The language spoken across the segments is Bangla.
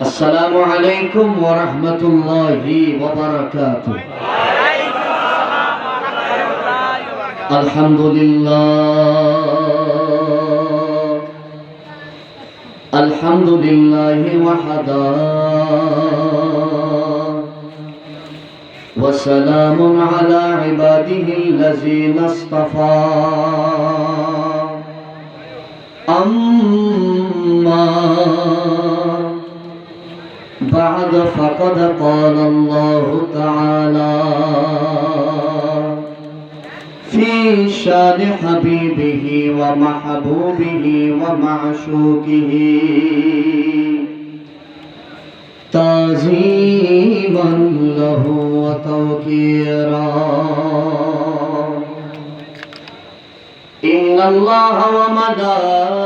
السلام عليكم ورحمة الله وبركاته. الحمد لله الحمد لله وحدا وسلام على عباده الذين اصطفى. بعد فقد قال الله تعالى في شان حبيبه ومحبوبه ومعشوقه تعظيما له وتوقيرا إن الله وملائكته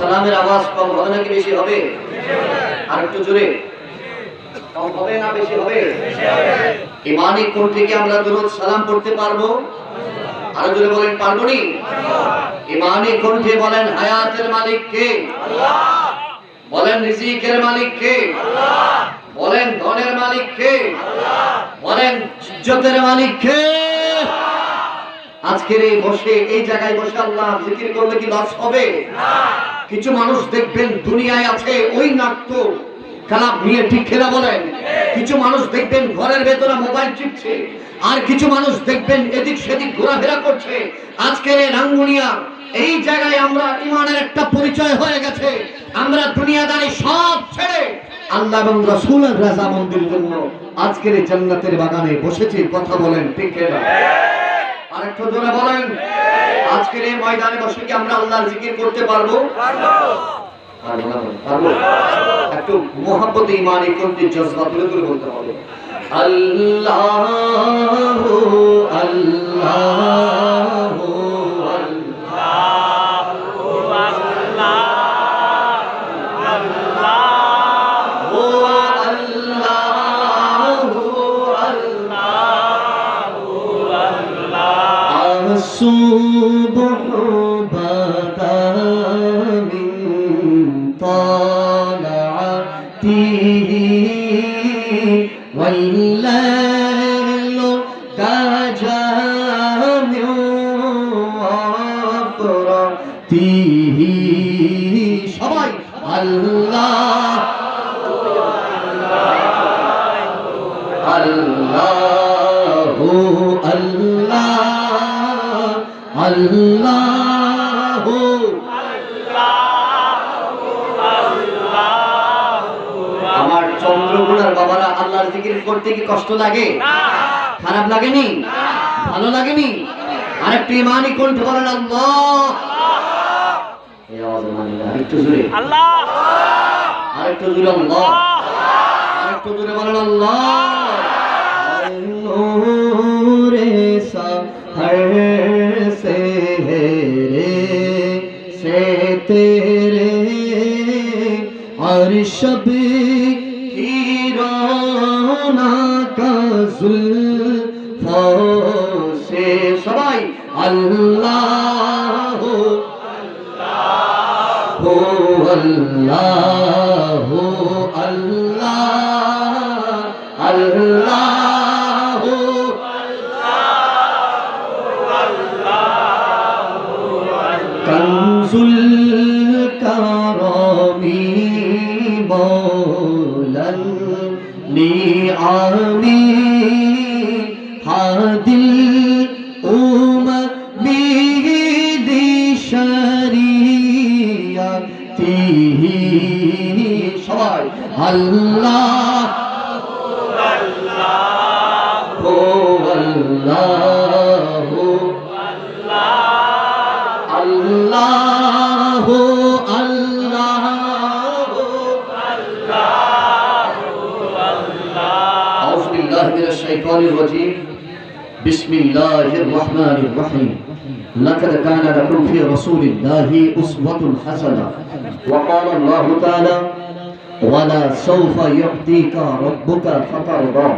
সালামের আওয়াজ কম হবে নাকি বেশি হবে? আর একটু জোরে। কম হবে না বেশি হবে? ইমানি কোণ থেকে আমরা সালাম পারব? জোরে বলেন, পারব নি? ইমানি কণ্ঠে বলেন, হায়াতের মালিক কে? বলেন, রিজিকের মালিক কে? বলেন, ধনের মালিক কে? বলেন, ইজ্জতের মালিক কে? আজকের এই বসে এই জায়গায় বসে আল্লাহ জিকির করলে কি লস হবে? কিছু মানুষ দেখবেন দুনিয়ায় আছে ওই নাট্য কালাপ নিয়ে ঠিক খেলা বলেন। কিছু মানুষ দেখবেন ঘরের ভেতরে মোবাইল চিপছে আর কিছু মানুষ দেখবেন এদিক সেদিক ঘোরাফেরা করছে। আজকের এই রাঙ্গুনিয়া এই জায়গায় আমরা ইমানের একটা পরিচয় হয়ে গেছে। আমরা দুনিয়াদারি সব ছেড়ে আল্লাহ এবং রসুলের রাজা মন্দির জন্য আজকের এই জান্নাতের বাগানে বসেছি কথা বলেন ঠিক খেলা একটু জোরে বলেন। আজকের এই ময়দানে বসে কি আমরা আল্লাহর জিকির করতে পারব? একটু মোহাম্মত ইমান করতে জজবা তুলে তুলে বলতে হবে? আল্লাহ আল্লাহ। الصبح بدا من طلعته والليل আল্লাহু। আমার চন্দ্রগুলার বাবারা আল্লাহর জিকির করতে কি কষ্ট লাগে? খারাপ লাগেনি? ভালো লাগেনি? আরেকটু ইমানি কণ্ঠে বলেন আল্লাহ। এই আওয়াজে মানি আরেকটু জোরে। আরেকটু জোরে আল্লাহ। আরেকটু জোরে বলেন আল্লাহ। تیرے ہر شب کی کا زلفوں سے سبائی۔ اللہ ہو اللہ ہو اللہ আমি হাদিল উমর বিদিশারিয়া তিহি সবাই আল্লাহ আল্লাহ আল্লাহ بالله من الشيطان الرجيم. بسم الله الرحمن الرحيم. لقد كان لكم في رسول الله أسوة حسنة. وقال الله تعالى ولا سوف يعطيك ربك فترضى.